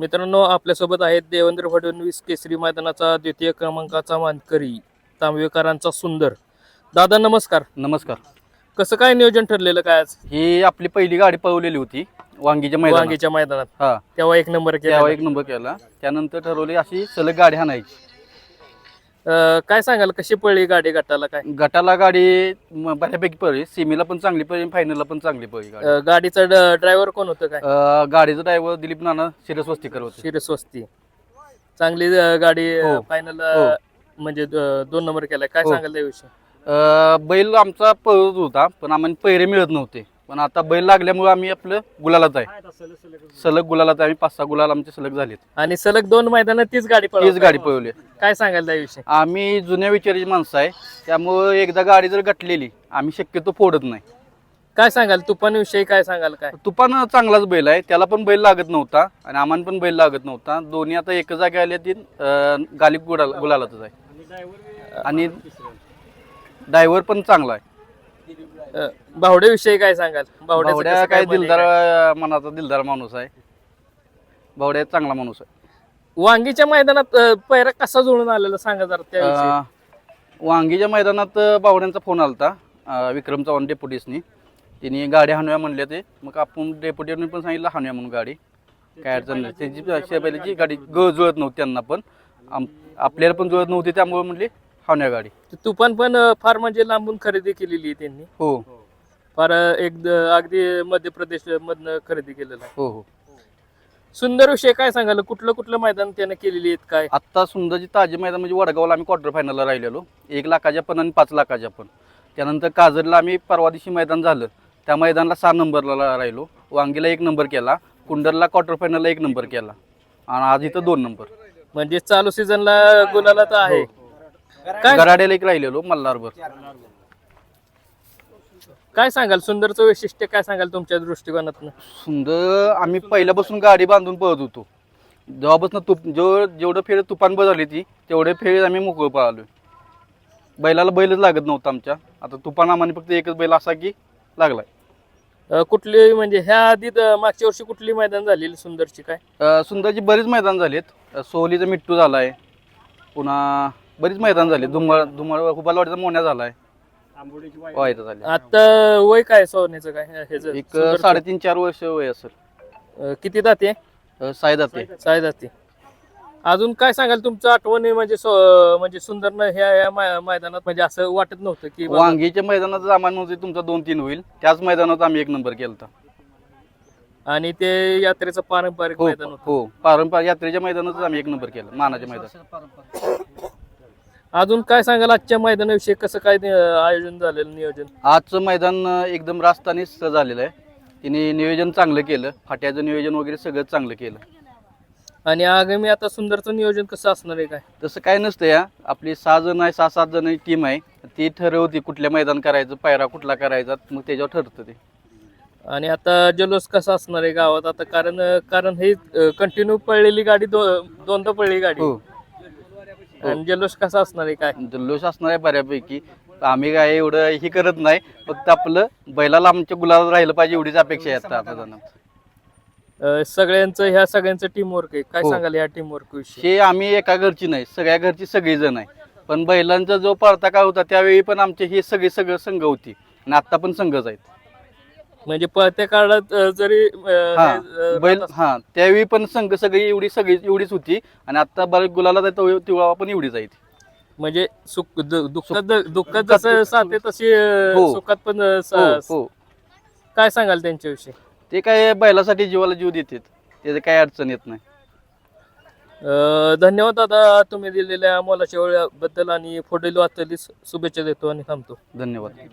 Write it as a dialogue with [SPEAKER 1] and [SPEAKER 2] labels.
[SPEAKER 1] मित्रांनो आपल्यासोबत आहेत देवेंद्र फडणवीस केसरी मैदानाचा द्वितीय क्रमांकाचा मानकरी तांबवेकरांचा सुंदर. दादा नमस्कार.
[SPEAKER 2] नमस्कार.
[SPEAKER 1] कसं काय नियोजन ठरलेलं काय आज?
[SPEAKER 2] ही आपली पहिली गाडी पळवलेली होती वांगीच्या मैदानात.
[SPEAKER 1] वांगीच्या मैदानात.
[SPEAKER 2] हा.
[SPEAKER 1] तेव्हा एक नंबर केला.
[SPEAKER 2] तेव्हा एक नंबर केला. त्यानंतर ठरवली अशी सलग गाडी हाणायची
[SPEAKER 1] अं, काय सांगाल कशी पडली गाडी गटाला काय?
[SPEAKER 2] गटाला गाडी म- बऱ्यापैकी पळली. सीमेला पण चांगली पळली फायनलला पण चांगली पळली गाडी.
[SPEAKER 1] अं, गाडीचा ड्रायव्हर कोण होतं काय?
[SPEAKER 2] अं, गाडीचं ड्रायव्हर दिलीप नाना सिरस वस्तीकर होते.
[SPEAKER 1] शिरस्वस्ती चांगली अं, गाडी
[SPEAKER 2] हो.
[SPEAKER 1] फायनल
[SPEAKER 2] हो.
[SPEAKER 1] म्हणजे अं, दोन नंबर केलाय. काय
[SPEAKER 2] हो.
[SPEAKER 1] सांगाल त्याविषयी
[SPEAKER 2] अं, बैल आमचा पळत होता पण आम्हाला पैरे मिळत नव्हते. पण आता बैल लागल्यामुळे आम्ही आपलं गुलालात आहे. सलग गुलालात आहे. आम्ही पाच सहा गुलाल आमचे सलग झालेत.
[SPEAKER 1] आणि सलग दोन मैदानात तीच गाडी
[SPEAKER 2] तीच. गाडी पळवली.
[SPEAKER 1] काय सांगाल त्याविषयी?
[SPEAKER 2] आम्ही जुन्या विचाराची माणसं आहे. त्यामुळे एकदा गाडी जर गटलेली आम्ही शक्यतो फोडत नाही.
[SPEAKER 1] काय सांगाल? तुपांविषयी काय सांगाल काय?
[SPEAKER 2] तुपान चांगलाच बैल आहे. त्याला पण बैल लागत नव्हता आणि आम्हाला पण बैल लागत नव्हता. दोन्ही आता एक जागी आले ती गालिब गुलाल गुलालातच आहे. आणि ड्रायव्हर पण चांगला आहे.
[SPEAKER 1] बावड्याविषयी काय सांगाल? बावड्याचं
[SPEAKER 2] भावड्या
[SPEAKER 1] कसं
[SPEAKER 2] काय दिलदार
[SPEAKER 1] काय?
[SPEAKER 2] मनाचा दिलदार माणूस आहे. भावड्या चांगला माणूस आहे.
[SPEAKER 1] वांगीच्या मैदानात अं, पैरा कसा जुळून आलेला सांगा जरा त्याविषयी.
[SPEAKER 2] अं, वांगीच्या मैदानात बावड्यांचा फोन आलता. अं, विक्रम चव्हाण डेप्युटीसनी तिने गाडी हाणूया म्हणल्या ते मग आपण डेप्युटीने पण सांगितलं हाणूया म्हणून गाडी. काय अडचण नाही. त्यांची अशी पहिल्याची गाडी ग जुळत नव्हती त्यांना पण. आम- आपल्याला पण जुळत नव्हती त्यामुळे म्हणली हाणूया गाडी
[SPEAKER 1] तुफान पण अं, फार म्हणजे लांबून खरेदी केलेली आहे त्यांनी.
[SPEAKER 2] हो.
[SPEAKER 1] फार अं, एक अगदी मध्य प्रदेश मधनं खरेदी केलेलं आहे.
[SPEAKER 2] हो हो.
[SPEAKER 1] सुंदर विषय काय सांगाल कुठलं कुठलं मैदान त्यानं केलेली आहेत काय?
[SPEAKER 2] आत्ता सुंदरची ताजी मैदान म्हणजे वडगावला आम्ही क्वार्टर फायनलला राहिलेलो. एक लाखाच्या पण आणि पाच लाखाच्या पण. त्यानंतर काजरला आम्ही परवा दिवशी मैदान झालं. त्या मैदानाला सहा नंबरला राहिलो. वांगीला एक नंबर केला. कुंडरला क्वार्टर फायनलला एक नंबर केला. आणि आज इथं दोन नंबर.
[SPEAKER 1] म्हणजे चालू सीझनला गुलाला तर आहे. काय?
[SPEAKER 2] गराड्याला एक राहिलेलो मल्हारभर.
[SPEAKER 1] काय सांगाल? सुंदरचं वैशिष्ट्य काय सांगाल तुमच्या दृष्टिकोनातून?
[SPEAKER 2] सुंदर आम्ही पहिल्यापासून गाडी बांधून पळत होतो. जेव्हापासून तुप जो जेवढं फेर तुफान बदलली ती तेवढे फेर आम्ही मोकळं पळालो बैलाला बैलच लागत नव्हता आमच्या. आता तुफान आम्हाला फक्त एकच बैल असा की लागलाय.
[SPEAKER 1] अं, कुठली म्हणजे ह्या आधी मागच्या वर्षी कुठली मैदान झालेली सुंदरची काय?
[SPEAKER 2] अ, सुंदरची बरीच मैदान झालीत. अ, सोहलीचा मिट्टू झालाय. पुन्हा बरीच मैदान झाली. धुमळ धुमळ हुबालवाडीचा मोन्या झालाय. व्हायचा झाले.
[SPEAKER 1] आता वय काय सोन्याचं काय? ह्याचं
[SPEAKER 2] एक
[SPEAKER 1] सुंदरचं?
[SPEAKER 2] साडेतीन चार वर्ष वय असेल.
[SPEAKER 1] अं, किती जाते
[SPEAKER 2] अ, ते
[SPEAKER 1] साय जाते अजून काय सांगाल तुमचं आठवणी म्हणजे सो- म्हणजे सुंदरनं ह्या ह्या मै- मैदानात म्हणजे असं वाटत नव्हतं की बाबा-
[SPEAKER 2] वांगीच्या मैदानात आम्हाला म्हणजे तुमचा दोन तीन होईल. त्याच मैदानात आम्ही एक नंबर केलता.
[SPEAKER 1] आणि ते यात्रेचं पारंपरिक
[SPEAKER 2] हो
[SPEAKER 1] मैदान होतं.
[SPEAKER 2] हो पारंपरिक यात्रेच्या मैदानातच आम्ही एक नंबर केला. मानाच्या मैदान
[SPEAKER 1] अजून काय सांगाल आजच्या मैदानाविषयी? कसं काय नि- आयोजन झालेलं नियोजन?
[SPEAKER 2] आजचं मैदान अ, एकदम रास्त आणि स- झालेलं आहे. तिने नियोजन चांगलं केलं. फाट्याचं नियोजन वगैरे सगळं चांगलं केलं.
[SPEAKER 1] आणि आगामी आता सुंदरचं नियोजन कसं असणार आहे काय?
[SPEAKER 2] तसं काय नसतं या. आपली सहा जण आहे सहा सात जण टीम आहे. ती ठरवते कुठल्या मैदान करायचं पायरा कुठला करायचा मग त्याच्यावर ठरतं ते.
[SPEAKER 1] आणि आता जल्लोष कसा असणार आहे गावात? आता कारण कारण हे कंटिन्यू पळलेली गाडी दो दोनदा पळली गाडी.
[SPEAKER 2] हो.
[SPEAKER 1] आणि जल्लोष कसा असणार आहे काय?
[SPEAKER 2] जल्लोष असणार आहे बऱ्यापैकी. आम्ही काय एवढं हे करत नाही फक्त आपलं बैलाला आमच्या गुलाला राहिलं पाहिजे एवढीच अपेक्षा आहे आता
[SPEAKER 1] अं, सगळ्यांचं ह्या सगळ्यांचं टीम वर्क आहे. काय
[SPEAKER 2] हो.
[SPEAKER 1] सांगाल या टीम वर्क विषयी?
[SPEAKER 2] हे आम्ही एका घरची नाही सगळ्या घरची सगळी जण आहे. पण बैलांचा जो पळता काय होता त्यावेळी पण आमचे हे सगळे सगळं संघ होती. आणि आता पण संघच आहेत.
[SPEAKER 1] म्हणजे पळत्या काळात अं, जरी अं,
[SPEAKER 2] हा
[SPEAKER 1] हे, अं,
[SPEAKER 2] बैल
[SPEAKER 1] राहत
[SPEAKER 2] हा त्यावेळी पण संघ सगळी एवढी सगळी एवढीच होती. आणि आता बैल गुलाला तेव्हा पण एवढीच आहे ती.
[SPEAKER 1] म्हणजे सुख दु- दुःखात दुःखात जसं आहे तशी अं,
[SPEAKER 2] हो.
[SPEAKER 1] सुखात पण अं,
[SPEAKER 2] हो
[SPEAKER 1] सा-
[SPEAKER 2] हो
[SPEAKER 1] काय सांगाल त्यांच्याविषयी?
[SPEAKER 2] ते काय बैलासाठी जीवाला जीव देतात. त्याचं काय अडचण येत नाही.
[SPEAKER 1] अं, धन्यवाद दादा तुम्ही दिलेल्या मोलाच्या वेळाबद्दल आणि फोटो वाचलेली शुभेच्छा देतो आणि थांबतो.
[SPEAKER 2] धन्यवाद.